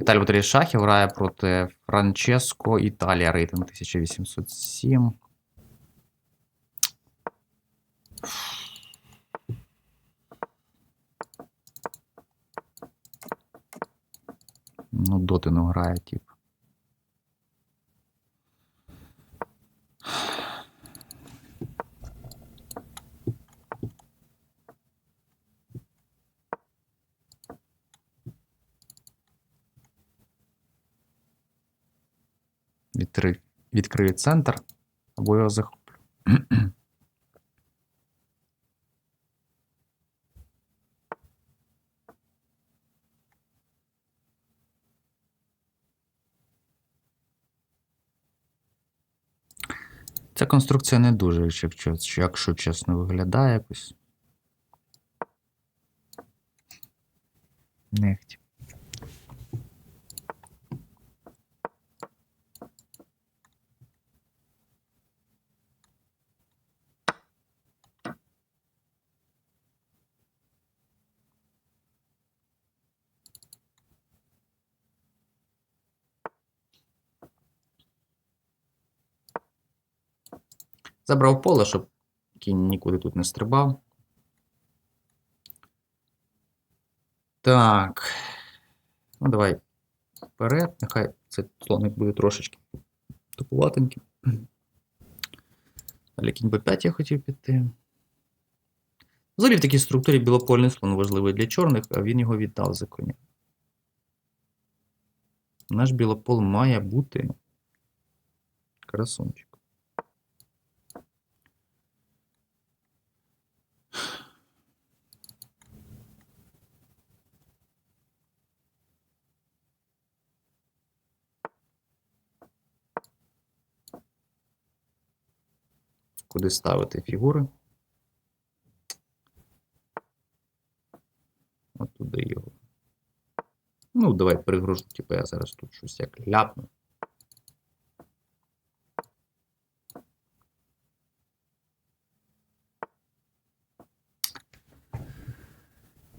Віталій Батарій Шахів грає проти Франческо Італія. Рейтинг 1807. Ну, дотину грає, тип. Відкрив, відкрию центр, або його захоплю. Ця конструкція не дуже, якщо, чесно, виглядає якось. Нехть. Забрав поле, щоб кінь нікуди тут не стрибав. Так. Ну, давай вперед. Нехай цей слоник буде трошечки тупуватенький. Далі кінь b5 я хотів піти. Взагалі в такій структурі білопольний слон важливий для чорних, а він його віддав за коня. Наш білопол має бути красунчик. Куди ставити фігури? От туди його. Ну, давай перегружу, типу я зараз тут щось як ляпну.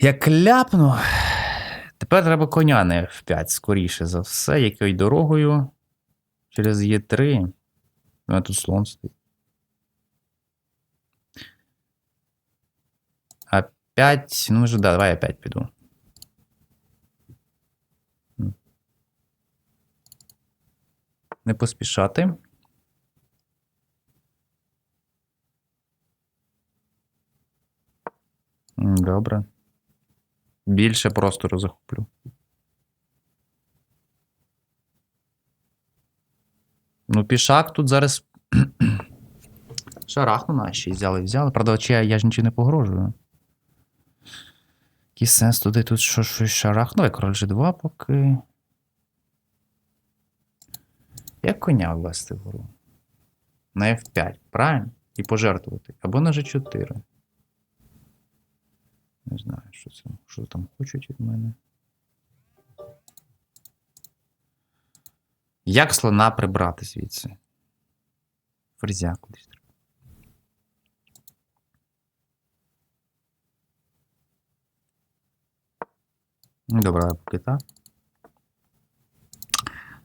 Як ляпну. Тепер треба коня на F5, скоріше за все, якою дорогою. Через Е3. У мене тут слон стоїть. Опять, ну вже да, давай опять піду. Не поспішати. Добре. Більше простору захоплю. Ну, пішак тут зараз. Шарахну наші взяли, взяли. Правда, я, я ж нічого не погрожую. Який сенс туди тут що, щось шарах? Давай король G2 поки. Як коня ввести вгору? На F5, правильно? І пожертвувати. Або на G4. Не знаю, що це, що там хочуть від мене. Як слона прибрати звідси? Ферзя кудись треба. Добре, поки.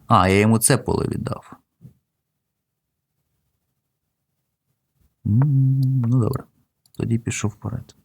А, я йому це поле віддав. Ну, добре. Тоді пішов вперед.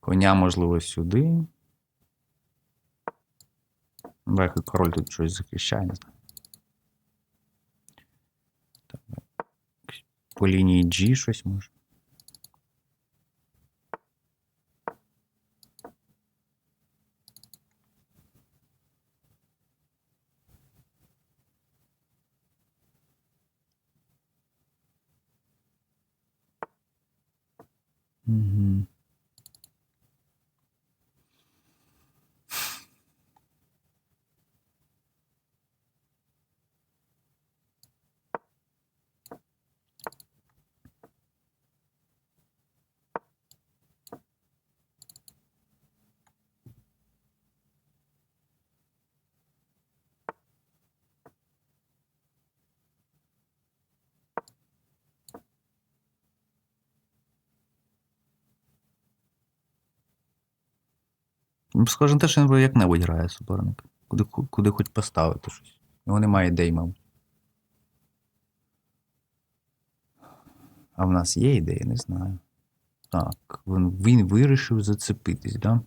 Коня, можливо, сюди. Давай, король тут щось захищає, не знаю. По лінії G щось може. Угу. Схоже на те, що він як-небудь грає суперник. Куди, куди хоч поставити щось. Його немає ідей, мабуть. А в нас є ідеї, не знаю. Так, він, він вирішив зацепитись, да?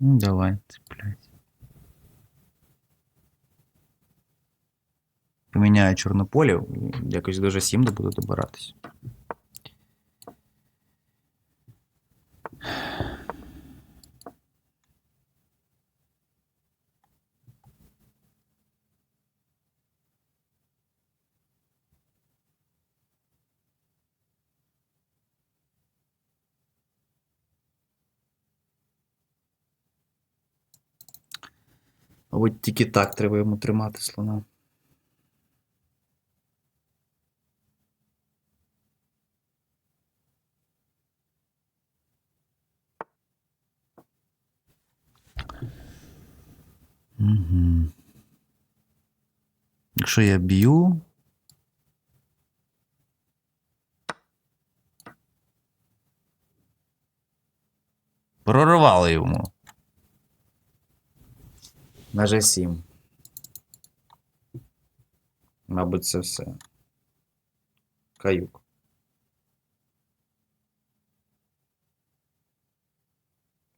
Ну, давай, цепляйся. Поміняю чорнополів, якось дуже сімно буду добиратись. Мабуть, тільки так треба йому тримати слона. Угу. Якщо я б'ю. Прорвали йому. На G7. Мабуть, це все. Каюк.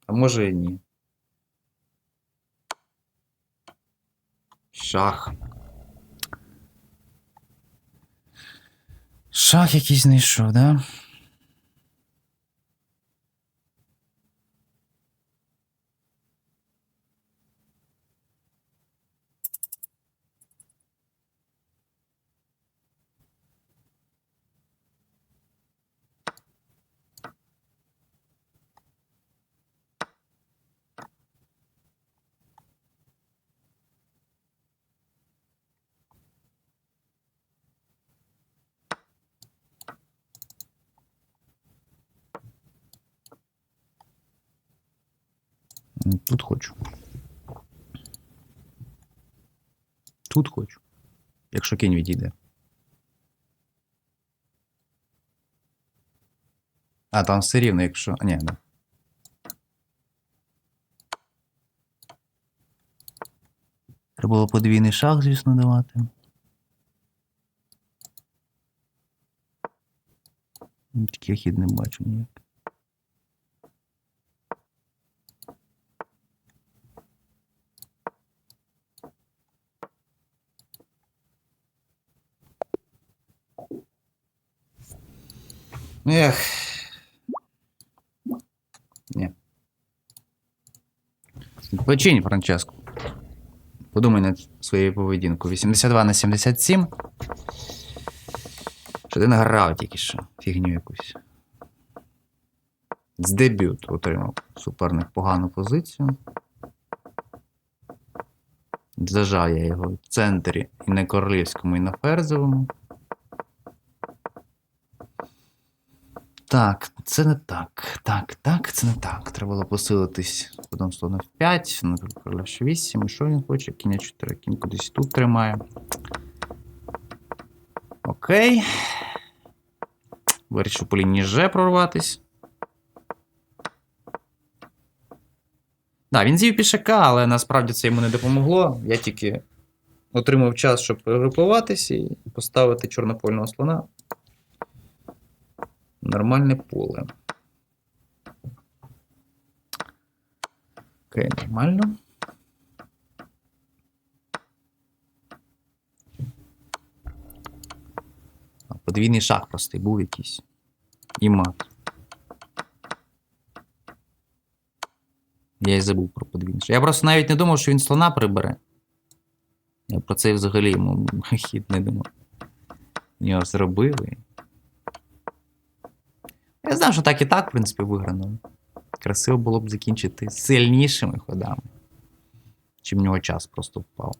А може і ні. Шах. Шах якийсь знайшов, да? Тут хочу. Тут хочу. Якщо кінь відійде. А, там все рівно, якщо. Ні, да. Треба було подвійний шах, звісно, давати. Тільки хід не бачу ніяк. Ех. Ні. Починь, Франческо. Подумай над своєю поведінкою. 82 на 77. Що ти награв тільки що. Фігню якусь. З дебют отримав суперник погану позицію. Зажав я його в центрі і на королівському, і на ферзовому. Так, це не так. Так, так, це не так. Треба було посилитись потім слона в 5, на короля ще 8. І що він хоче? Кінь 4, кінь кудись тут тримає. Окей. Вирішив по лінії Ж прорватись. Да, він з'їв пішака, але насправді це йому не допомогло. Я тільки отримав час, щоб перегрупуватись і поставити чорнопольного слона. Нормальне поле. Окей, нормально. Подвійний шах простий був якийсь. І мат. Я й забув про подвійний шах. Я просто навіть не думав, що він слона прибере. Я про це взагалі йому хід не думав. Його зробили. Я знав, що так і так, в принципі, виграно. Красиво було б закінчити сильнішими ходами. Чи в нього час просто впав.